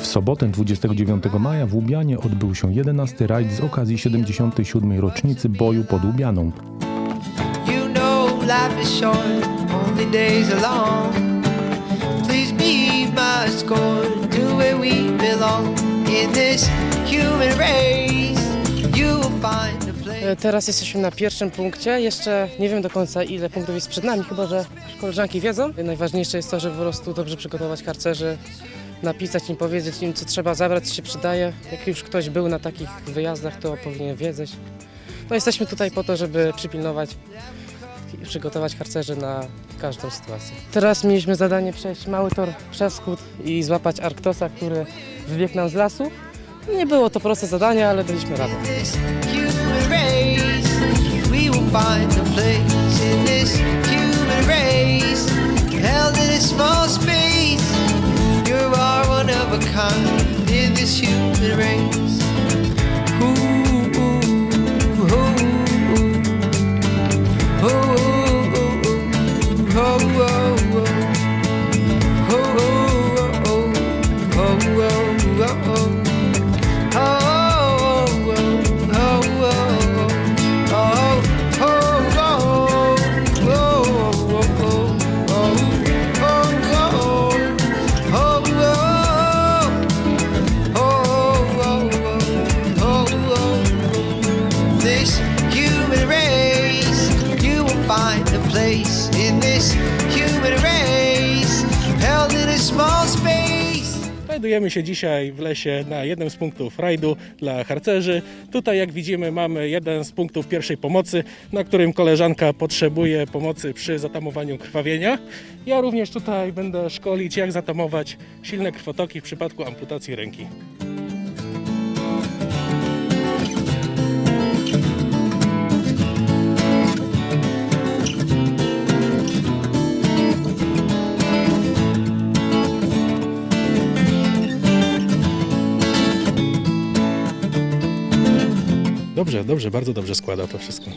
W sobotę 29 maja w Łubianie odbył się 11 rajd z okazji 77. rocznicy boju pod Łubianą. Please be my where we belong. In this human race, Teraz jesteśmy na pierwszym punkcie. Jeszcze nie wiem do końca ile punktów jest przed nami, chyba że koleżanki wiedzą. Najważniejsze jest to, żeby po prostu dobrze przygotować harcerzy, napisać im, powiedzieć im co trzeba zabrać, co się przydaje. Jak już ktoś był na takich wyjazdach, to powinien wiedzieć. No jesteśmy tutaj po to, żeby przypilnować i przygotować harcerzy na każdą sytuację. Teraz mieliśmy zadanie przejść mały tor przeskód i złapać Arktosa, który wybiegł nam z lasu. Nie było to proste zadanie, ale daliśmy radę. Find a place in this human race. Held in a small space, you are one of a kind in this human race. Find a place in this human race, held in a small space. Znajdujemy się dzisiaj w lesie na jednym z punktów rajdu dla harcerzy. Tutaj, jak widzimy, mamy jeden z punktów pierwszej pomocy, na którym koleżanka potrzebuje pomocy przy zatamowaniu krwawienia. Ja również tutaj będę szkolić, jak zatamować silne krwotoki w przypadku amputacji ręki. Dobrze, dobrze, bardzo dobrze składa to wszystko.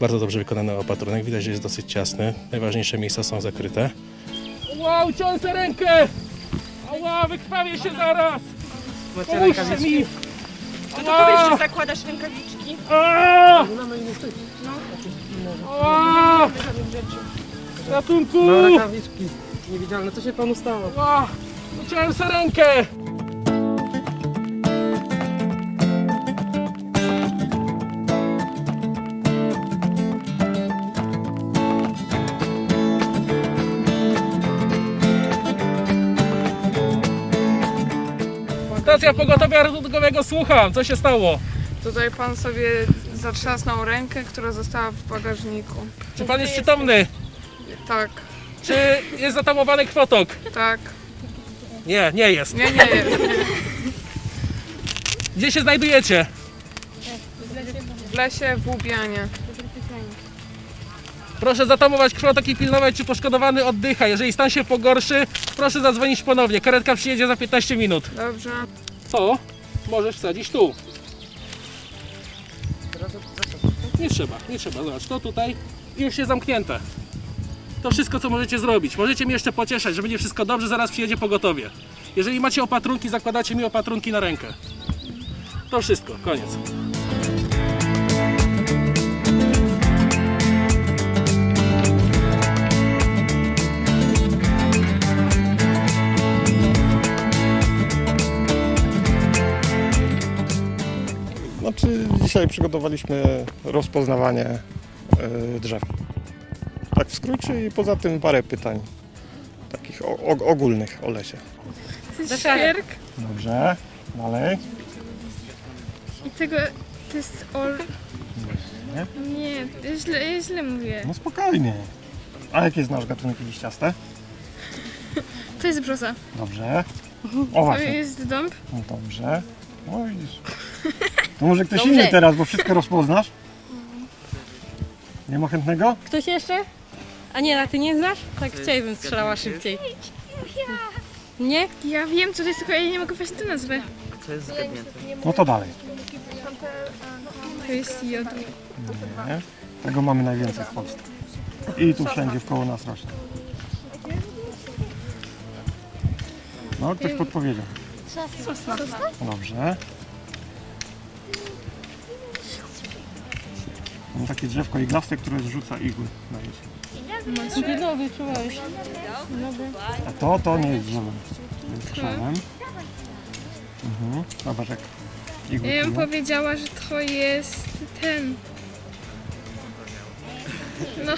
Bardzo dobrze wykonany opatrunek. Widać, że jest dosyć ciasny. Najważniejsze miejsca są zakryte. Wow, ciąłem sobie rękę! Ała, wykrwawię się zaraz! Pomóżcie mi! No to powiedz, że zakładasz rękawiczki. Ała! Ała! Ratunku! No rękawiczki niewidzialne, co się panu stało? Ała! Uciąłem sobie rękę! Stacja pogotowia ratunkowego, słucham, co się stało? Tutaj pan sobie zatrzasnął rękę, która została w bagażniku. Czy pan jest przytomny? Tak, Czy jest zatamowany kwotok? tak. Nie, nie jest. Nie, nie, nie. Gdzie się znajdujecie? W lesie w Łubianie. Proszę zatamować krwotok i pilnować, czy poszkodowany oddycha. Jeżeli stan się pogorszy, proszę zadzwonić ponownie. Karetka przyjedzie za 15 minut. Dobrze. To możesz wsadzić tu. Nie trzeba, nie trzeba. Zobacz, to tutaj i już jest zamknięte. To wszystko, co możecie zrobić. Możecie mnie jeszcze pocieszać, że będzie wszystko dobrze, zaraz przyjedzie pogotowie. Jeżeli macie opatrunki, zakładacie mi opatrunki na rękę. To wszystko, koniec. Dzisiaj przygotowaliśmy rozpoznawanie e, drzew. Tak w skrócie i poza tym parę pytań takich ogólnych o lesie. Świerk Dobrze, dalej. i tego to jest ol... Nie, źle, ja źle mówię. No spokojnie. A jakie znasz gatunki liściaste? To jest brzoza. Dobrze. O To właśnie, jest dąb. no dobrze. No widzisz. To może ktoś inny teraz, bo wszystko rozpoznasz? Nie ma chętnego? Ktoś jeszcze? A nie, a ty nie znasz? Tak chciałabym strzelała szybciej. Nie? Ja wiem co to jest, tylko ja nie mogę właśnie to nazwę. No to dalej. To jest jodł. Nie? Tego mamy najwięcej w Polsce. I tu wszędzie wkoło nas rośnie. No, ktoś podpowiedział. Dobrze. Mam takie drzewko iglaste, które zrzuca igły na jesień. Nowy czułeś. A to, to nie jest drzewem. To jest krzewem. Mhm. Zobacz jak igły Ja bym płyną. powiedziała, że to jest ten. No,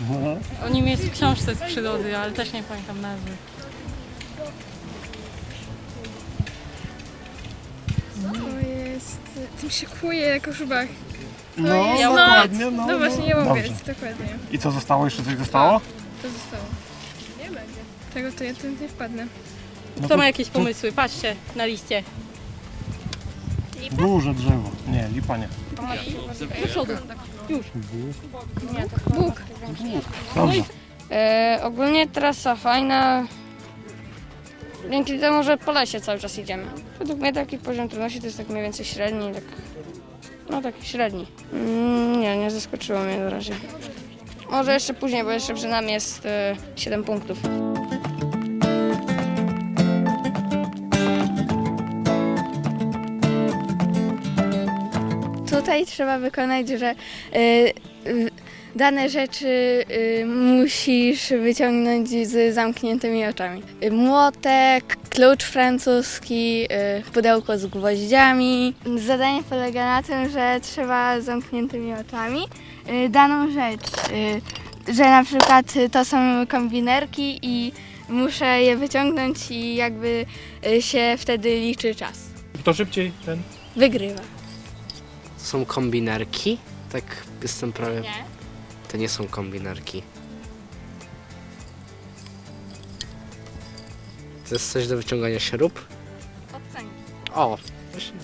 Mhm. O nim jest w książce z przyrody, ale też nie pamiętam nazwy. to jest. Tym się kłuje jako żubach. No, jest dokładnie. No, No właśnie, nie no. mogę, Dobrze. dokładnie. I co zostało? Jeszcze coś zostało? To zostało. Nie będzie. Tego to ja tu nie wpadnę. No Kto to- ma jakieś to pomysły? Patrzcie na liście. Duże drzewo. Nie, lipa nie. Do przodu. Bóg. Dobrze. E, ogólnie trasa fajna. Dzięki temu, że po lesie cały czas idziemy. Według mnie taki poziom trudności to jest tak mniej więcej średni, tak. No taki średni. Mm, nie, nie zaskoczyło mnie na razie. Może jeszcze później, bo jeszcze przed nami jest e, 7 punktów. Tutaj trzeba wykonać, że y, y, dane rzeczy y, musisz wyciągnąć z zamkniętymi oczami. Y, Młotek, klucz francuski, y, pudełko z gwoździami. Zadanie polega na tym, że trzeba z zamkniętymi oczami y, daną rzecz, y, że na przykład to są kombinerki i muszę je wyciągnąć i jakby się wtedy liczy czas. Kto szybciej, ten? Wygrywa. Są kombinerki? Tak jestem prawie... Nie. To nie są kombinerki. To jest coś do wyciągania śrub? O! właśnie.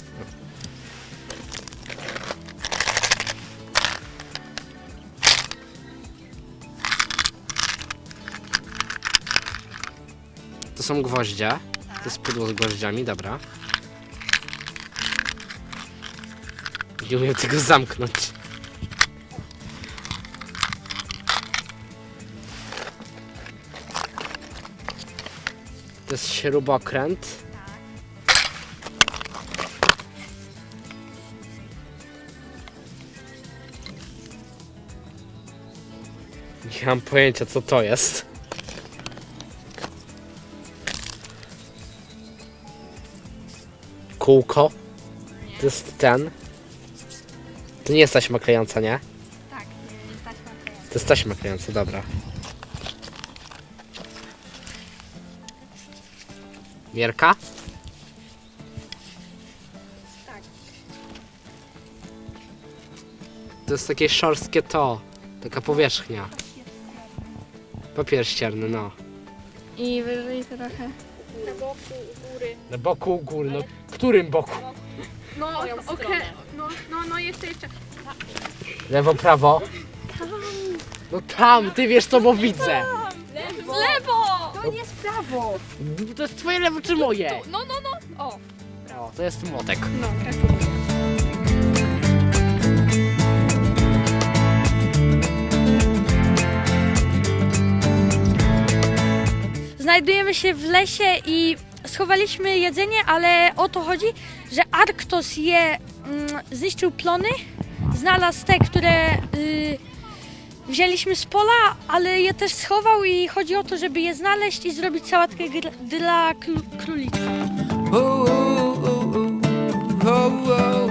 To są gwoździe. To jest pudło z gwoździami, dobra. Nie umiem tego zamknąć. To jest śrubokręt. Nie mam pojęcia co to jest. Kółko. To jest ten. To nie jest taśma klejąca, nie? Tak, To jest taśma klejąca, dobra. Mierka? Tak. To jest takie szorstkie to. Taka powierzchnia. Papier ścierny, no. I wyżej trochę. Na boku u góry, no. Którym boku? No, okej. No, no, no, jeszcze, jeszcze. Lewo, prawo? No tam, ty wiesz co, bo widzę. Lewo! To nie jest prawo. To jest twoje lewo czy moje? No, no, no. O. O, to jest młotek. No, gratuluję. Znajdujemy się w lesie i schowaliśmy jedzenie, ale o to chodzi, że Arktos je mm, zniszczył plony, znalazł te, które y, wzięliśmy z pola, ale je też schował i chodzi o to, żeby je znaleźć i zrobić sałatkę dla króliczka. Oh, oh, oh, oh, oh. Oh,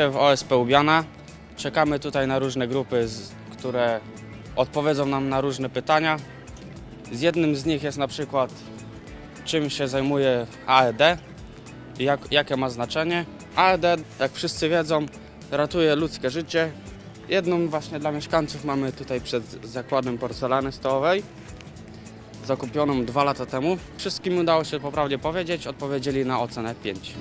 się w OSP Ubiana. Czekamy tutaj na różne grupy, które odpowiedzą nam na różne pytania. Z jednym z nich jest na przykład czym się zajmuje AED jak, jakie ma znaczenie. AED, jak wszyscy wiedzą, ratuje ludzkie życie. Jedną właśnie dla mieszkańców mamy tutaj przed zakładem porcelany stołowej, zakupioną dwa lata temu. Wszystkim udało się poprawnie powiedzieć, odpowiedzieli na ocenę 5.